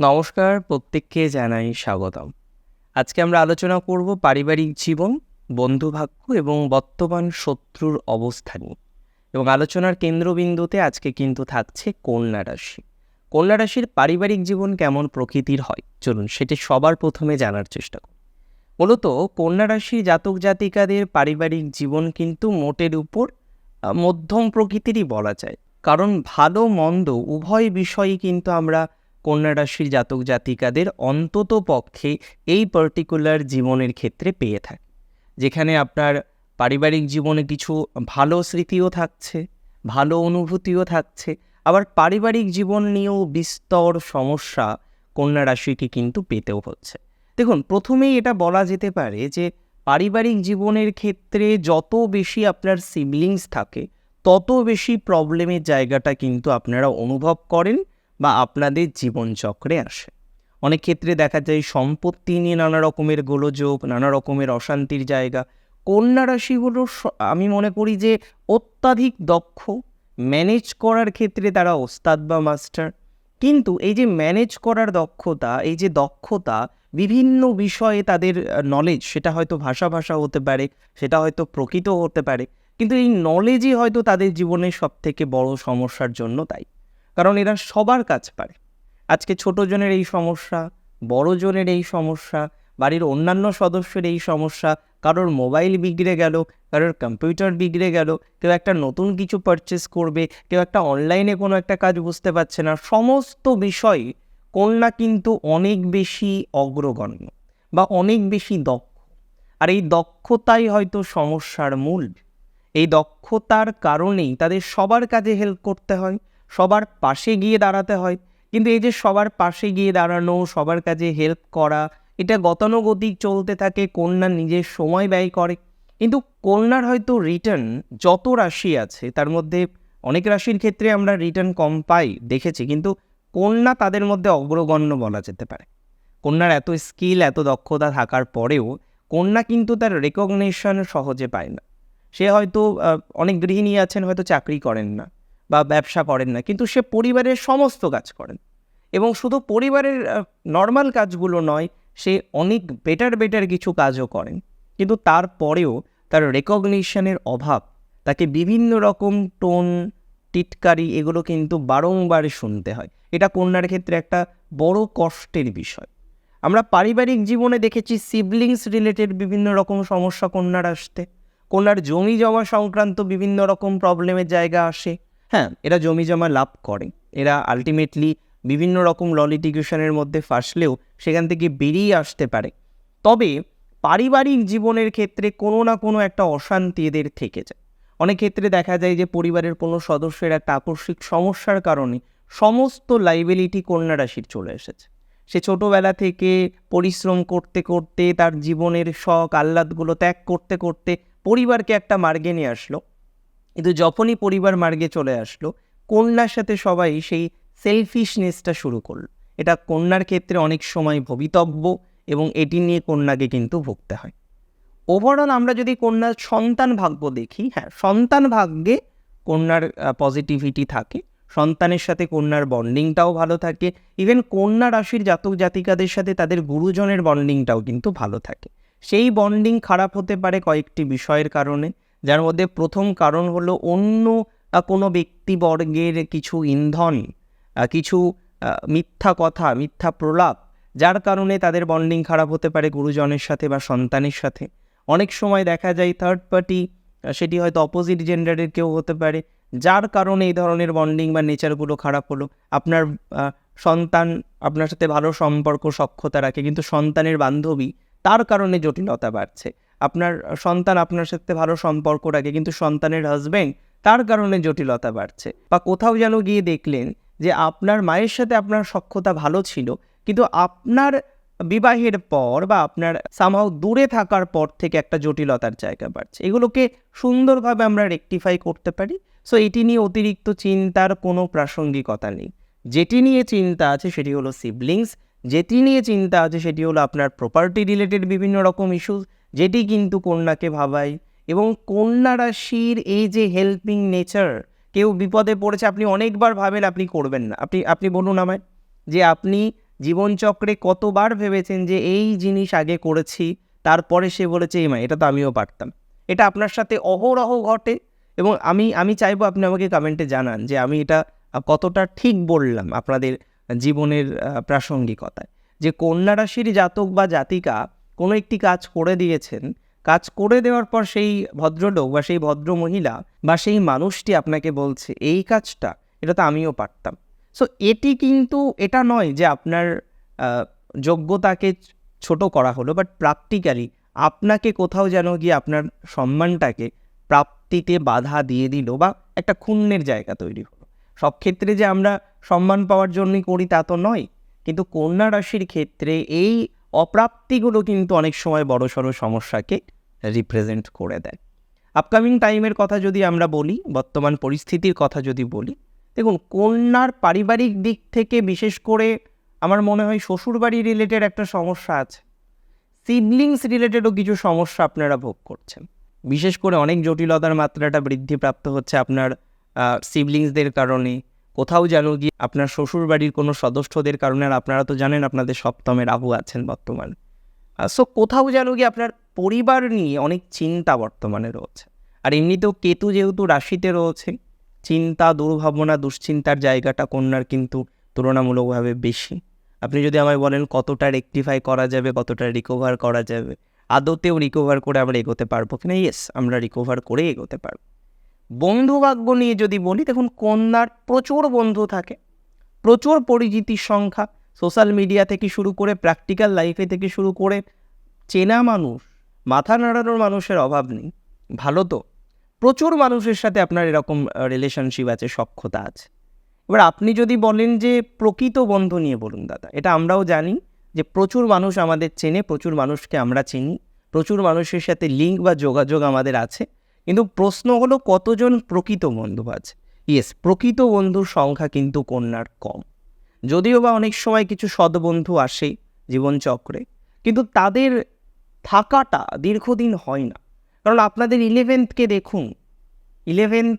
নমস্কার, প্রত্যেককে জানাই স্বাগতম। আজকে আমরা আলোচনা করব পারিবারিক জীবন, বন্ধুভাগ্য এবং বর্তমান শত্রুর অবস্থা নিয়ে। এবং আলোচনার কেন্দ্রবিন্দুতে আজকে কিন্তু থাকছে কন্যা রাশি। কন্যা রাশির পারিবারিক জীবন কেমন প্রকৃতির হয়? চলুন সেটি সবার প্রথমে জানার চেষ্টা করুন মূলত কন্যা রাশি জাতক জাতিকাদের পারিবারিক জীবন কিন্তু মোটের উপর মধ্যম প্রকৃতিরই বলা যায়। কারণ ভালো, মন্দ, উভয় বিষয়ই কিন্তু আমরা কন্যা রাশির জাতক জাতিকাদের অন্তত পক্ষে এই পার্টিকুলার জীবনের ক্ষেত্রে পেয়ে থাকে। যেখানে আপনার পারিবারিক জীবনে কিছু ভালো স্মৃতিও থাকছে, ভালো অনুভূতিও থাকছে, আবার পারিবারিক জীবন নিয়েও বিস্তর সমস্যা কন্যা রাশিকে কিন্তু পেতেও হচ্ছে। দেখুন, প্রথমেই এটা বলা যেতে পারে যে পারিবারিক জীবনের ক্ষেত্রে যত বেশি আপনার সিবলিংস থাকে, তত বেশি প্রবলেমের জায়গাটা কিন্তু আপনারা অনুভব করেন বা আপনাদের জীবনচক্রে আসে। অনেক ক্ষেত্রে দেখা যায় সম্পত্তি নিয়ে নানা রকমের গোলযোগ, নানা রকমের অশান্তির জায়গা। কন্যা রাশি হলো আমি মনে করি যে অত্যাধিক দক্ষ, ম্যানেজ করার ক্ষেত্রে তারা ওস্তাদ বা মাস্টার। কিন্তু এই যে ম্যানেজ করার দক্ষতা, এই যে দক্ষতা, বিভিন্ন বিষয়ে তাদের নলেজ সেটা হয়তো ভাষা ভাষা হতে পারে, সেটা হয়তো প্রকৃত হতে পারে। কিন্তু এই নলেজই হয়তো তাদের জীবনের সব থেকে বড় সমস্যার জন্য তাই কারণ এরা সবার কাজ পারে। আজকে ছোট জনের এই সমস্যা, বড় জনের এই সমস্যা, বাড়ির অন্যান্য সদস্যের এই সমস্যা, কারোর মোবাইল বিগড়ে গেল, কারোর কম্পিউটার বিগড়ে গেল, কেউ একটা নতুন কিছু পারচেস করবে, কেউ একটা অনলাইনে কোনো একটা কাজ বুঝতে পারছে না, সমস্ত বিষয়ে কন্যা কিন্তু অনেক বেশি অগ্রগণ্য বা অনেক বেশি দক্ষ। আর এই দক্ষতাই হয়তো সমস্যার মূল। এই দক্ষতার কারণেই তাদের সবার কাজে হেল্প করতে হয় সবার পাশে গিয়ে দাঁড়াতে হয়। কিন্তু এই যে সবার পাশে গিয়ে দাঁড়ানো, সবার কাজে হেল্প করা, এটা গতানুগতিক চলতে থাকে, কন্যা নিজের সময় ব্যয় করে। কিন্তু কন্যার হয়তো রিটার্ন যত রাশি আছে, তার মধ্যে অনেক রাশির ক্ষেত্রে আমরা রিটার্ন কম পাই, দেখেছি। কিন্তু কন্যা তাদের মধ্যে অগ্রগণ্য বলা যেতে পারে। কন্যার এত স্কিল এত দক্ষতা থাকার পরেও কন্যা কিন্তু তার রেকগনেশন সহজে পায় না। সে হয়তো অনেক গৃহিণী আছেন, হয়তো চাকরি করেন না। বা ব্যবসা করেন না, কিন্তু সে পরিবারের সমস্ত কাজ করেন। এবং শুধু পরিবারের নর্মাল কাজগুলো নয়, সে অনেক বেটার বেটার কিছু কাজও করেন। কিন্তু তারপরেও তার রেকগনিশনের অভাব, তাকে বিভিন্ন রকম টোন, টিটকারি এগুলো কিন্তু বারংবার শুনতে হয়। এটা কন্যার ক্ষেত্রে একটা বড় কষ্টের বিষয়। আমরা পারিবারিক জীবনে দেখেছি সিবলিংস রিলেটেড বিভিন্ন রকম সমস্যা কন্যার আসতে। কন্যার জমি জমা সংক্রান্ত বিভিন্ন রকম প্রবলেমের জায়গা আসে। হ্যাঁ এরা জমি জমা লাভ করে। এরা আলটিমেটলি বিভিন্ন রকম ল মধ্যে ফাঁসলেও সেখান থেকে বেরিয়ে আসতে পারে। তবে পারিবারিক জীবনের ক্ষেত্রে কোনো না কোনো একটা অশান্তি এদের থেকে যায়। অনেক ক্ষেত্রে দেখা যায় যে পরিবারের কোনো সদস্যের একটা আকস্মিক সমস্যার কারণে সমস্ত লাইবিলিটি কন্যা রাশির চলে এসেছে। সে ছোটোবেলা থেকে পরিশ্রম করতে করতে তার জীবনের শখ, আহ্লাদগুলো ত্যাগ করতে করতে পরিবারকে একটা মার্গে নিয়ে আসলো। কিন্তু যখনই পরিবার মার্গে চলে আসলো, কন্যার সাথে সবাই সেই সেলফিশনেসটা শুরু করল। এটা কন্যার ক্ষেত্রে অনেক সময় ভবিতব্য এবং এটি নিয়ে কন্যাকে কিন্তু ভুগতে হয়। ওভারঅল আমরা যদি কন্যার সন্তান ভাগ্য দেখি হ্যাঁ সন্তান ভাগ্যে কন্যার পজিটিভিটি থাকে, সন্তানের সাথে কন্যার বন্ডিংটাও ভালো থাকে ইভেন কন্যা রাশির জাতক জাতিকাদের সাথে তাদের গুরুজনের বন্ডিংটাও কিন্তু ভালো থাকে। সেই বন্ডিং খারাপ হতে পারে কয়েকটি বিষয়ের কারণে যার মধ্যে প্রথম কারণ হলো অন্য কোনো ব্যক্তিবর্গের কিছু ইন্ধন কিছু মিথ্যা কথা, মিথ্যা প্রলাপ, যার কারণে তাদের বন্ডিং খারাপ হতে পারে গুরুজনের সাথে বা সন্তানের সাথে। অনেক সময় দেখা যায় থার্ড পার্টি সেটি হয়তো অপোজিট জেন্ডারের কেউ হতে পারে, যার কারণে এই ধরনের বন্ডিং বা নেচারগুলো খারাপ হলো। আপনার সন্তান আপনার সাথে ভালো সম্পর্ক, সক্ষতা রাখে, কিন্তু সন্তানের বান্ধবী, তার কারণে জটিলতা বাড়ছে। আপনার সন্তান আপনার সাথে ভালো সম্পর্ক রাখে, কিন্তু সন্তানের হাজবেন্ড তার কারণে জটিলতা বাড়ছে। বা কোথাও যেন গিয়ে দেখলেন যে আপনার মায়ের সাথে আপনার সক্ষতা ভালো ছিল, কিন্তু আপনার বিবাহের পর বা আপনার সামহাও দূরে থাকার পর থেকে একটা জটিলতার জায়গা বাড়ছে। এগুলোকে সুন্দরভাবে আমরা রেকটিফাই করতে পারি। সো এটি নিয়ে অতিরিক্ত চিন্তার কোনো প্রাসঙ্গিকতা নেই। যেটি নিয়ে চিন্তা আছে সেটি হলো সিবলিংস যেটি নিয়ে চিন্তা আছে সেটি হলো আপনার প্রপার্টি রিলেটেড বিভিন্ন রকম ইস্যুস যেটি কিন্তু কন্যাকে ভাবায়। এবং কন্যা রাশির এই যে হেল্পিং নেচার কেউ বিপদে পড়েছে, আপনি অনেকবার ভাবেন আপনি করবেন না। আপনি আপনি বলুন আমায় যে আপনি জীবনচক্রে কতবার ভেবেছেন যে এই জিনিস আগে করেছি, তারপরে সে বলেছে, এই মা, এটা তো আমিও পারতাম। এটা আপনার সাথে অহরহ ঘটে এবং আমি আমি চাইব আপনি আমাকে কমেন্টে জানান যে আমি এটা কতটা ঠিক বললাম আপনাদের জীবনের প্রাসঙ্গিকতায়। যে কন্যা রাশির জাতক বা জাতিকা কোনো একটি কাজ করে দিয়েছেন, কাজ করে দেওয়ার পর সেই ভদ্রলোক বা সেই ভদ্র মহিলা বা সেই মানুষটি আপনাকে বলছে, এই কাজটা, এটা তো আমিও পারতাম। সো এটি কিন্তু, এটা নয় যে আপনার যোগ্যতাকে ছোট করা হলো বাট প্র্যাকটিক্যালি আপনাকে কোথাও যেন গিয়ে আপনার সম্মানটাকে প্রাপ্তিতে বাধা দিয়ে দিল বা একটা ক্ষুণ্ণের জায়গা তৈরি হলো। সব ক্ষেত্রে যে আমরা সম্মান পাওয়ার জন্যই করি তা তো নয়, কিন্তু কন্যা রাশির ক্ষেত্রে এই অপ্রাপ্তিগুলো কিন্তু অনেক সময় বড়সড় সমস্যাকে রিপ্রেজেন্ট করে দেয়। আপকামিং টাইমের কথা যদি আমরা বলি, বর্তমান পরিস্থিতির কথা যদি বলি, দেখুন কন্যার পারিবারিক দিক থেকে বিশেষ করে আমার মনে হয় শ্বশুরবাড়ি রিলেটেড একটা সমস্যা আছে। সিবলিংস রিলেটেডও কিছু সমস্যা আপনারা ভোগ করছেন। বিশেষ করে অনেক জটিলতার মাত্রাটা বৃদ্ধিপ্রাপ্ত হচ্ছে আপনার সিবলিংসদের কারণে। কোথাও যেন গিয়ে আপনার শ্বশুরবাড়ির কোনো সদস্যদের কারণে, আর আপনারা তো জানেন আপনাদের সপ্তমে রাহু আছেন বর্তমানে। সো কোথাও যেন গিয়ে আপনার পরিবার নিয়ে অনেক চিন্তা বর্তমানে রয়েছে। আর এমনিতেও কেতু যেহেতু রাশিতে রয়েছে, চিন্তা, দুর্ভাবনা, দুশ্চিন্তার জায়গাটা কন্যার কিন্তু তুলনামূলকভাবে বেশি। আপনি যদি আমায় বলেন কতটা রেকটিফাই করা যাবে, কতটা রিকভার করা যাবে, আদতেও রিকভার করে আমরা এগোতে পারব কিনা? ইয়েস আমরা রিকভার করে এগোতে পারব। বন্ধু ভাগ্য নিয়ে যদি বলি, দেখুন কন্যার প্রচুর বন্ধু থাকে, প্রচুর পরিচিতির সংখ্যা। সোশ্যাল মিডিয়া থেকে শুরু করে, প্র্যাকটিক্যাল লাইফে থেকে শুরু করে, চেনা মানুষ, মাথা নাড়ানোর মানুষের অভাব নেই, ভালো তো। প্রচুর মানুষের সাথে আপনার এরকম রিলেশনশিপ আছে সক্ষতা আছে। এবার আপনি যদি বলেন যে প্রকৃত বন্ধু নিয়ে বলুন দাদা, এটা আমরাও জানি যে প্রচুর মানুষ আমাদের চেনে, প্রচুর মানুষকে আমরা চিনি, প্রচুর মানুষের সাথে লিঙ্ক বা যোগাযোগ আমাদের আছে। কিন্তু প্রশ্ন হলো কতজন প্রকৃত বন্ধু আছে ইয়েস প্রকৃত বন্ধুর সংখ্যা কিন্তু কন্যার কম। যদিও বা অনেক সময় কিছু সদবন্ধু আসে জীবনচক্রে, কিন্তু তাদের থাকাটা দীর্ঘদিন হয় না। কারণ আপনাদের ইলেভেন্থকে দেখুন ইলেভেন্থ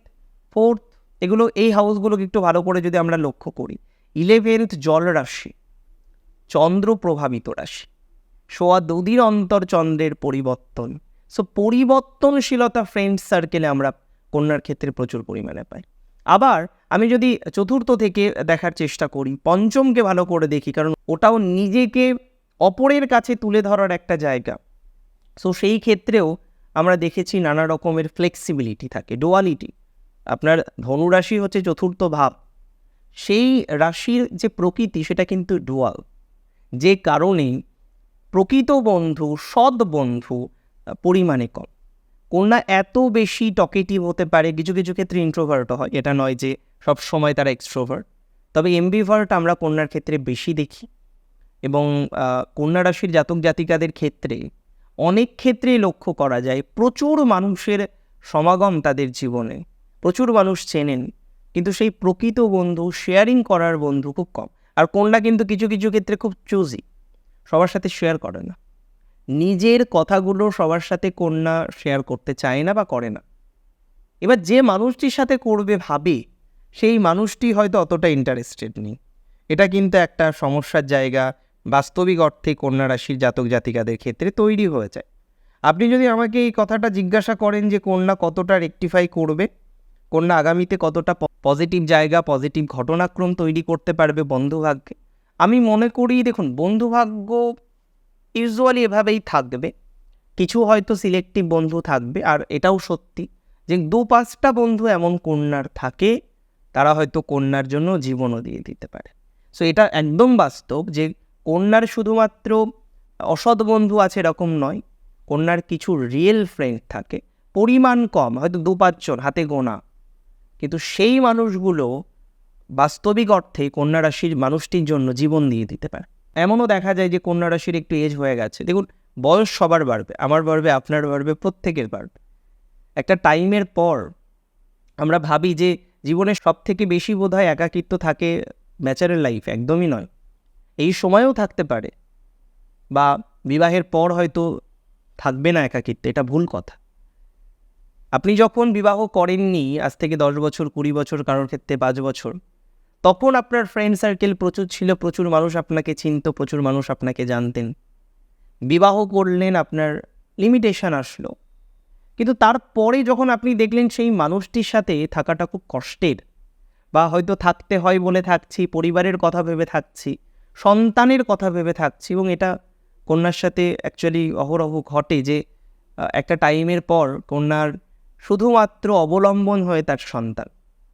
ফোর্থ এগুলো, এই হাউসগুলোকে একটু ভালো করে যদি আমরা লক্ষ্য করি ইলেভেন্থ জল রাশি, চন্দ্র প্রভাবিত রাশি, সোয়া দুদিন অন্তর চন্দ্রের পরিবর্তন। সো পরিবর্তনশীলতা ফ্রেন্ড সার্কেলে আমরা কন্যার ক্ষেত্রে প্রচুর পরিমাণে পাই। আবার আমি যদি চতুর্থ থেকে দেখার চেষ্টা করি, পঞ্চমকে ভালো করে দেখি, কারণ ওটাও নিজেকে অপরের কাছে তুলে ধরার একটা জায়গা। সো সেই ক্ষেত্রেও আমরা দেখেছি নানা রকমের ফ্লেক্সিবিলিটি থাকে ডোয়ালিটি আপনার ধনুরাশি হচ্ছে চতুর্থ ভাব। সেই রাশির যে প্রকৃতি, সেটা কিন্তু ডুয়াল যে কারণে প্রকৃত বন্ধু, সৎ বন্ধু পরিমাণে কম। কন্যা এত বেশি টকেটিভ হতে পারে, কিছু কিছু ক্ষেত্রে ইন্ট্রোভার্টও হয়। এটা নয় যে সব সময় তারা এক্সট্রোভার্ট তবে এমবিভার্ট আমরা কন্যার ক্ষেত্রে বেশি দেখি। এবং কন্যা রাশির জাতক জাতিকাদের ক্ষেত্রে অনেক ক্ষেত্রেই লক্ষ্য করা যায়, প্রচুর মানুষের সমাগম তাদের জীবনে। প্রচুর মানুষ চেনেন, কিন্তু সেই প্রকৃত বন্ধু শেয়ারিং করার বন্ধু খুব কম। আর কন্যা কিন্তু কিছু কিছু ক্ষেত্রে খুব চুজি সবার সাথে শেয়ার করে না। নিজের কথাগুলো সবার সাথে কন্যা শেয়ার করতে চায় না বা করে না। এবার যে মানুষটির সাথে করবে ভাবে, সেই মানুষটি হয়তো অতটা ইন্টারেস্টেড নেই। এটা কিন্তু একটা সমস্যার জায়গা, বাস্তবিক অর্থে কন্যা রাশির জাতক জাতিকাদের ক্ষেত্রে তৈরি হয়ে যায়। আপনি যদি আমাকে এই কথাটা জিজ্ঞাসা করেন যে কন্যা কতটা রেকটিফাই করবে, কন্যা আগামীতে কতটা পজিটিভ জায়গা পজিটিভ ঘটনাক্রম তৈরি করতে পারবে বন্ধুভাগ্যে আমি মনে করি দেখুন, বন্ধুভাগ্য ইউজুয়ালি এভাবেই থাকবে। কিছু হয়তো সিলেক্টিভ বন্ধু থাকবে, আর এটাও সত্যি যে দু পাঁচটা বন্ধু এমন কন্যার থাকে, তারা হয়তো কন্যার জন্য জীবনও দিয়ে দিতে পারে। সো এটা একদম বাস্তব যে কন্যার শুধুমাত্র অসৎ বন্ধু আছে এরকম নয়, কন্যার কিছু রিয়েল ফ্রেন্ড থাকে, পরিমাণ কম, হয়তো দু পাঁচজন হাতে গোনা। কিন্তু সেই মানুষগুলো বাস্তবিক অর্থে কন্যা রাশির মানুষটির জন্য জীবন দিয়ে দিতে পারে। এমনও দেখা যায় যে কন্যা রাশির একটু এজ হয়ে গেছে। দেখুন, বয়স সবার বাড়বে, আমার বাড়বে, আপনার বাড়বে, প্রত্যেকের বাড়বে। একটা টাইমের পর আমরা ভাবি যে জীবনে সব থেকে বেশি বোধ হয় একাকিত্ব থাকে ব্যাচারের লাইফ, একদমই নয়। এই সময়েও থাকতে পারে বা বিবাহের পর হয়তো থাকবে না একাকিত্ব, এটা ভুল কথা। আপনি যখন বিবাহ করেননি, আজ থেকে দশ বছর, কুড়ি বছর, কারোর ক্ষেত্রে পাঁচ বছর তখন আপনার ফ্রেন্ড সার্কেল প্রচুর ছিল, প্রচুর মানুষ আপনাকে চিনত, প্রচুর মানুষ আপনাকে জানতেন। বিবাহ করলেন, আপনার লিমিটেশন আসলো। কিন্তু তারপরে যখন আপনি দেখলেন সেই মানুষটির সাথে থাকাটা খুব কষ্টের, বা হয়তো থাকতে হয় বলে থাকছি, পরিবারের কথা ভেবে থাকছি, সন্তানের কথা ভেবে থাকছি, এবং এটা কন্যার সাথে অ্যাকচুয়ালি অহরহ ঘটে যে একটা টাইমের পর কন্যার শুধুমাত্র অবলম্বন হয়ে তার সন্তান।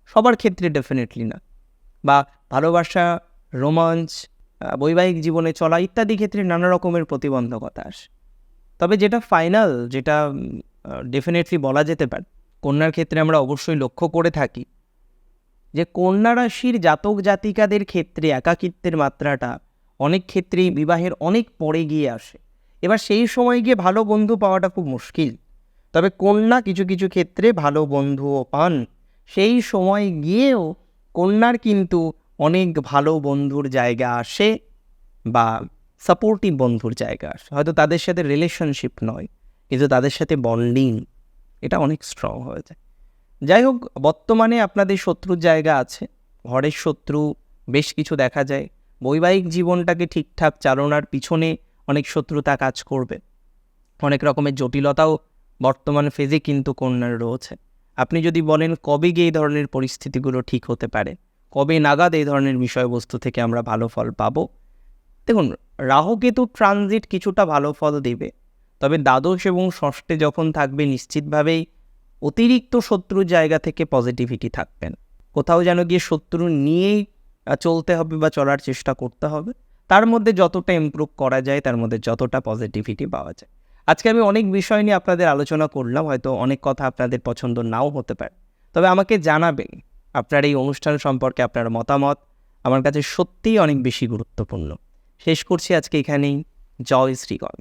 সবার ক্ষেত্রে ডেফিনেটলি না। বা ভালোবাসা, রোমাঞ্চ বৈবাহিক জীবনে চলা ইত্যাদি ক্ষেত্রে নানা রকমের প্রতিবন্ধকতা আসে। তবে যেটা ফাইনাল, যেটা ডেফিনেটলি বলা যেতে পারে, কন্যার ক্ষেত্রে আমরা অবশ্যই লক্ষ্য করে থাকি যে কন্যা রাশির জাতক জাতিকাদের ক্ষেত্রে একাকিত্বের মাত্রাটা অনেক ক্ষেত্রেই বিবাহের অনেক পরে গিয়ে আসে। এবার সেই সময় গিয়ে ভালো বন্ধু পাওয়াটা খুব মুশকিল। তবে কন্যা কিছু কিছু ক্ষেত্রে ভালো বন্ধুও পান। সেই সময় গিয়েও কন্যার কিন্তু অনেক ভালো বন্ধুর জায়গা আসে বা সাপোর্টিভ বন্ধুর জায়গা আসে। হয়তো তাদের সাথে রিলেশনশিপ নয়, কিন্তু তাদের সাথে বন্ডিং এটা অনেক স্ট্রং হয়ে যায়। যাই হোক, বর্তমানে আপনাদের শত্রুর জায়গা আছে, ঘরের শত্রু, বেশ কিছু দেখা যায়। বৈবাহিক জীবনটাকে ঠিকঠাক চালনার পিছনে অনেক শত্রুতা কাজ করবে। অনেক রকমের জটিলতাও বর্তমান ফেজে কিন্তু কন্যার রয়েছে। আপনি যদি বলেন, কবে গিয়ে এই ধরনের পরিস্থিতিগুলো ঠিক হতে পারে? কবে নাগাদ এই ধরনের বিষয়বস্তু থেকে আমরা ভালো ফল পাবো? দেখুন, রাহুকেতু ট্রানজিট কিছুটা ভালো ফল দেবে। তবে দ্বাদশ এবং ষষ্ঠে যখন থাকবে, নিশ্চিতভাবেই অতিরিক্ত শত্রুর জায়গা থেকে পজিটিভিটি থাকবেন। কোথাও যেন গিয়ে শত্রু নিয়েই চলতে হবে বা চলার চেষ্টা করতে হবে। তার মধ্যে যতটা ইমপ্রুভ করা যায়, তার মধ্যে যতটা পজিটিভিটি পাওয়া যায়। আজকে আমি অনেক বিষয় নিয়ে আপনাদের আলোচনা করলাম, হয়তো অনেক কথা আপনাদের পছন্দ নাও হতে পারে। তবে আমাকে জানাবেন, আপনার এই অনুষ্ঠান সম্পর্কে আপনার মতামত আমার কাছে সত্যিই অনেক বেশি গুরুত্বপূর্ণ। শেষ করছি আজকে এখানেই। জয় শ্রীগণ